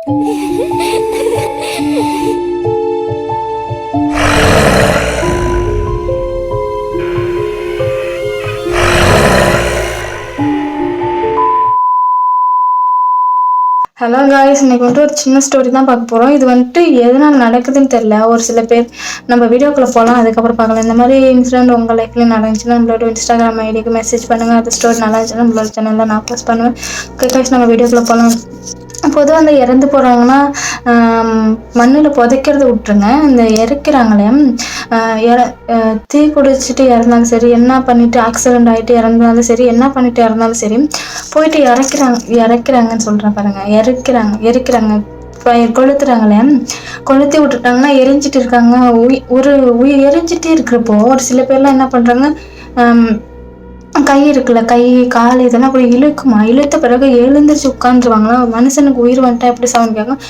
Hello guys இன்னைக்கு வந்துட்டு ஒரு சின்ன ஸ்டோரி தான் பார்க்க போகிறோம் இது வந்துட்டு எதனால் நடக்குதுன்னு தெரில ஒரு சில பேர் நம்ம வீடியோக்குள்ளே போகலாம் அதுக்கப்புறம் பார்க்கலாம். இந்த மாதிரி இன்சிடென்ட் உங்கள் லைஃப்லையும் நடந்துச்சுன்னா நம்மளோட இன்ஸ்டாகிராம் ஐடிக்கு மெசேஜ் பண்ணுங்கள் அது ஸ்டோரி நல்லா இருந்துச்சுன்னா நம்மளோட சேனலில் நான் போஸ்ட் பண்ணுவேன். ஓகே காய்ஸ் நம்ம வீடியோக்குள்ளே போகலாம் பொதுவாக அந்த இறந்து போகிறாங்கன்னா மண்ணில் புதைக்கிறத விட்டுருங்க. இந்த இறக்கிறாங்களே இற- தீ குடிச்சிட்டு இறந்தாலும் சரி என்ன பண்ணிவிட்டு ஆக்சிடென்ட் ஆகிட்டு இறந்தாலும் சரி என்ன பண்ணிட்டு இறந்தாலும் சரி போயிட்டு இறக்கிறாங்க இறக்கிறாங்கன்னு சொல்கிறேன் பாருங்கள் இறக்கிறாங்க எரிக்கிறாங்க கொளுத்துறாங்களே கொளுத்தி விட்டுட்டாங்கன்னா எரிஞ்சிட்டு இருக்காங்க. உயி ஒரு உயிர் எரிஞ்சிட்டே இருக்கிறப்போ ஒரு சில பேர்லாம் என்ன பண்ணுறாங்க கை இருக்குல்ல கை கால் இதெல்லாம் அப்படி இழுக்குமா? இழுத்த பிறகு எழுந்திரிச்சு உட்காந்துருவாங்களா மனுஷனுக்கு உயிர் வந்துட்டா எப்படி சவுண்ட் கேட்கும்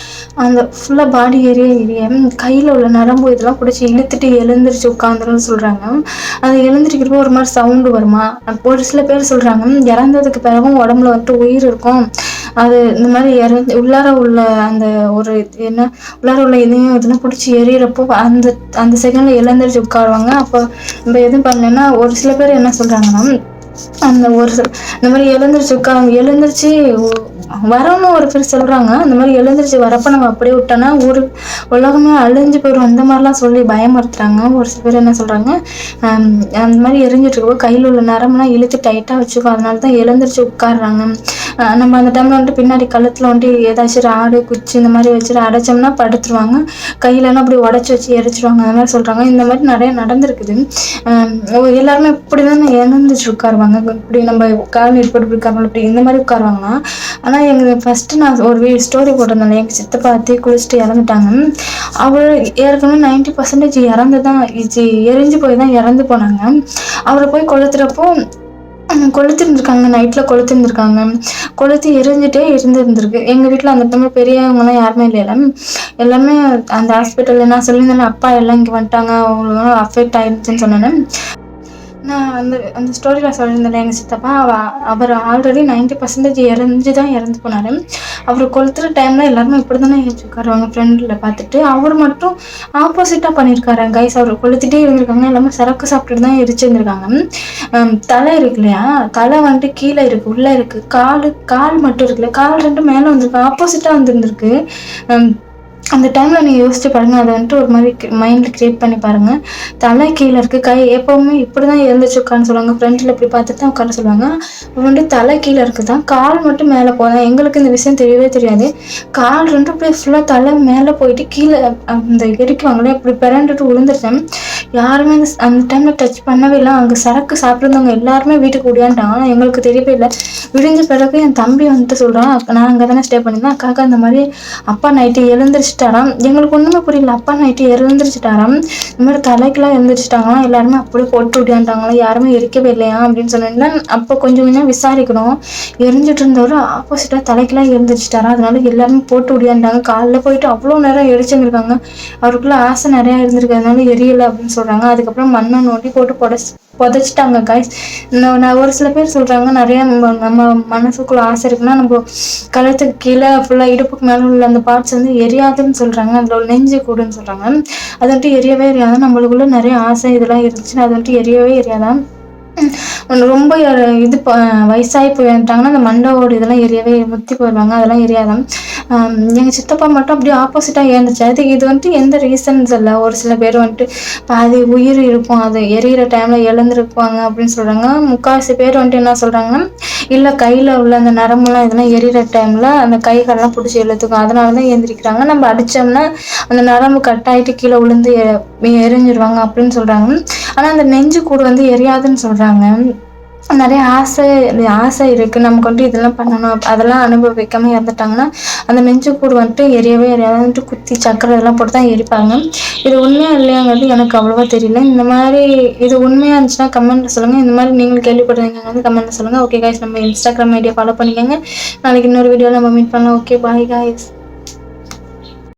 அந்த ஃபுல்லாக பாடி எரிய எரிய கையில் உள்ள நரம்பு இதெல்லாம் பிடிச்சி இழுத்துட்டு எழுந்திரிச்சு உட்காந்துருன்னு சொல்கிறாங்க அது எழுந்திரிக்கிறப்போ ஒரு மாதிரி சவுண்டு வருமா? ஒரு சில பேர் சொல்கிறாங்க இறந்ததுக்கு பிறகும் உடம்புல வந்துட்டு உயிர் இருக்கும். அது இந்த மாதிரி இறந்து உள்ளார உள்ள அந்த ஒரு என்ன உள்ளார உள்ள இதையும் இதெல்லாம் பிடிச்சி எரியறப்போ அந்த அந்த செகண்ட்ல இழந்துருச்சு உட்காருவாங்க. அப்போ நம்ம எதுவும் பண்ணலன்னா ஒரு சில பேர் என்ன சொல்கிறாங்கன்னா அந்த ஒரு சில இந்த மாதிரி எழுந்திரிச்சு உட்காந்து எழுந்திரிச்சு ஒ- ஒரு பேர் சொல்றாங்க. அந்த மாதிரி எழுந்திரிச்சு வரப்ப நம்ம அப்படியே விட்டோன்னா ஊர் உலகமே அழிஞ்சு போயிடும் அந்த மாதிரிலாம் சொல்லி பயமுறுத்துறாங்க. ஒரு சில பேர் என்ன சொல்றாங்க அந்த மாதிரி எரிஞ்சிட்டு இருக்கப்போ கையில் உள்ள நரம்புலாம் இழுத்து டைட்டாக வச்சுக்கோ. அதனால தான் எழுந்திரிச்சு உட்காடுறாங்க நம்ம அந்த டைம்ல வந்துட்டு பின்னாடி கழுத்துல வந்துட்டு ஏதாச்சும் ஆடு குச்சி இந்த மாதிரி வச்சுட்டு அடைச்சோம்னா படுத்துருவாங்க. கையிலலாம் அப்படி உடச்சி வச்சு எரிச்சிருவாங்க. அந்த மாதிரி சொல்றாங்க. இந்த மாதிரி நிறைய நடந்திருக்குது. எல்லாருமே இப்படி தானே எழுந்திரிச்சு உட்காருவாங்க. இப்படி நம்ம கால் நீட்டு இப்படி இப்படி இந்த மாதிரி உட்காருவாங்கன்னா ஆனா எங்கள் ஃபஸ்ட்டு நான் ஒரு ஸ்டோரி போட்டிருந்தேன் எங்கள் சித்தப்பா அத்தி குளிச்சுட்டு இறந்துட்டாங்க. அவர் ஏற்கனவே நைன்டி பர்சன்டேஜ் இறந்து தான் இது எரிஞ்சு போய் தான் இறந்து போனாங்க. அவரை போய் கொளுத்துறப்போ கொளுத்திருந்துருக்காங்க நைட்டில் கொளுத்திருந்துருக்காங்க. கொளுத்தி எரிஞ்சுட்டே இருந்துருந்துருக்கு. எங்கள் வீட்டில் அந்த டைமில் பெரியவங்கலாம் யாருமே இல்லை. எல்லாமே அந்த ஹாஸ்பிட்டலில் நான் சொல்லியிருந்தேன் அப்பா எல்லாம் இங்கே வந்துட்டாங்க அவங்களும் அஃபெக்ட் ஆயிடுச்சுன்னு சொன்னேன். நான் அந்த அந்த ஸ்டோரியில் சொல்லியிருந்தேன் எங்கள் சித்தப்பா அவ அவர் ஆல்ரெடி நைன்டி பர்சன்டேஜ் இறந்து தான் இறந்து போனார். அவர் கொளுத்துற டைமில் எல்லாருமே இப்படி தானே ஏற்றி உட்காருவாங்க ஃப்ரெண்டில் பார்த்துட்டு அவர் மட்டும் ஆப்போசிட்டாக பண்ணியிருக்காரு கைஸ் அவர் கொளுத்துட்டே இருந்திருக்காங்க. எல்லாமே சரக்கு சாப்பிட்டுட்டு தான் எரிச்சிருந்துருக்காங்க. தலை இருக்கு இல்லையா? தலை வந்துட்டு கீழே இருக்குது உள்ளே இருக்குது கால் கால் மட்டும் இருக்குல்ல கால் ரெண்டும் மேலே வந்திருக்கு ஆப்போசிட்டாக வந்துருந்துருக்கு. அந்த டைமில் நீங்கள் யோசிச்சு பாருங்கள் அதை வந்துட்டு ஒரு மாதிரி மைண்டில் க்ரியேட் பண்ணி பாருங்கள் தலை கீழே இருக்குது கை எப்போவுமே இப்படி தான் எழுந்துச்சு உட்காந்து சொல்லுவாங்க. ஃப்ரண்ட்டில் இப்படி பார்த்துட்டு தான் உட்கார சொல்லுவாங்க. வந்துட்டு தலை கீழே இருக்குது தான் கால் மட்டும் மேலே போதும். எங்களுக்கு இந்த விஷயம் தெரியவே தெரியாது. கால் ரெண்டும் அப்படியே ஃபுல்லாக தலை மேலே போயிட்டு கீழே அந்த எரிக்குவாங்களே இப்படி பிறண்டுட்டு விழுந்துருச்சேன் யாருமே அந்த அந்த டைமில் டச் பண்ணவே இல்லை. அங்கே சரக்கு சாப்பிட்றவங்க எல்லாருமே வீட்டுக்கு ஓடியாண்டாங்க. ஆனால் எங்களுக்கு தெரியவே இல்லை. விடிஞ்ச பிறகு என் தம்பி வந்துட்டு சொல்கிறான் நான் அங்கே தானே ஸ்டே பண்ணியிருந்தேன். அக்காக்கா அந்த மாதிரி அப்பா நைட்டு எழுந்திரிச்சிட்டாராம் எங்களுக்கு ஒன்றுமே புரியல. அப்பா நைட்டு எழுந்திரிச்சிட்டாராம். இந்த மாதிரி தலைக்கெல்லாம் எழுந்திரிச்சிட்டாங்களாம். எல்லாருமே அப்படியே போட்டு விடியாண்டாங்களாம். யாருமே எரிக்கவே இல்லையா அப்படின்னு சொன்னேன்னா அப்போ கொஞ்சம் கொஞ்சம் விசாரிக்கணும். எரிஞ்சிட்டு இருந்தவர் ஆப்போசிட்டாக தலைக்கெல்லாம் எழுந்திரிச்சிட்டாரா அதனால எல்லாருமே போட்டு விடியாண்டாங்க. காலைல போயிட்டு அவ்வளோ நேரம் எரிச்சுருக்காங்க அவருக்குள்ள ஆசை நிறையா இருந்திருக்கு. அதனால எரியலை அப்படின்னு சொல்கிறாங்க அதுக்கப்புறம் மண்ணை நோண்டி போட்டு புடச்சி புதைச்சிட்டாங்க காய்ஸ் நான் ஒரு சில பேர் சொல்கிறாங்க நிறைய நம்ம நம்ம மனசுக்குள்ள ஆசை இருக்குன்னா நம்ம கழுத்துக்கு கீழே ஃபுல்லாக இடுப்புக்கு மேலே உள்ள அந்த பார்ட்ஸ் வந்து எரியாதுன்னு சொல்கிறாங்க அதில் உள்ள நெஞ்சு கூடுன்னு சொல்கிறாங்க அது வந்துட்டு எரியவே எரியாது. நம்மளுக்குள்ள நிறைய ஆசை இதெல்லாம் இருந்துச்சுன்னா அது வந்துட்டு எரியவே எரியாதான் ரொம்ப இது ப- வயசாகி போயிட்டாங்கன்னா அந்த மண்டவோடு இதெல்லாம் எரியவே முத்தி போயிடுவாங்க. அதெல்லாம் எரியாதான் எங்கள் சித்தப்பா மட்டும் அப்படியே ஆப்போசிட்டாக ஏந்துச்சு. அது இது வந்துட்டு எந்த ரீசன்ஸ் இல்லை. ஒரு சில பேர் வந்துட்டு பாதி உயிர் இருக்கும் அது எரியிற டைமில் எழுந்திருப்பாங்க அப்படின்னு சொல்கிறாங்க முக்கால்வாசி பேர் வந்துட்டு என்ன சொல்கிறாங்கன்னா இல்லை கையில் உள்ள அந்த நரம்புலாம் இதெல்லாம் எரியிற டைமில் அந்த கைகள்லாம் பிடிச்சி எழுத்துக்கும் அதனால தான் எழுந்திரிக்கிறாங்க நம்ம அடித்தோம்னா அந்த நரம்பு கட் ஆகிட்டு கீழே விழுந்து எ- எரிஞ்சிருவாங்க அப்படின்னு சொல்கிறாங்க ஆனால் அந்த நெஞ்சு கூடு வந்து எரியாதுன்னு சொல்கிறாங்க நிறைய ஆசை ஆசை இருக்குது நமக்கு வந்துட்டு இதெல்லாம் பண்ணணும். அதெல்லாம் அனுபவிக்காமல் இறந்துட்டாங்கன்னா அந்த நெஞ்சு கூடு வந்துட்டு எரியவே எரியாது. வந்துட்டு குத்தி சக்கரை இதெல்லாம் போட்டு தான் எரிப்பாங்க. இது உண்மையாக இல்லையாங்கிறது எனக்கு அவ்வளோவா தெரியல. இந்த மாதிரி இது உண்மையாக இருந்துச்சுன்னா கமெண்ட்டில் சொல்லுங்கள் இந்த மாதிரி நீங்கள் கேள்விப்படுறீங்க வந்து கமெண்ட்டில் சொல்லுங்கள் ஓகே காய்ஸ் நம்ம இன்ஸ்டாகிராம் ஐடியா ஃபாலோ பண்ணிக்கோங்க. நாளைக்கு இன்னொரு வீடியோவில் நம்ம மீட் பண்ணலாம். Okay bye guys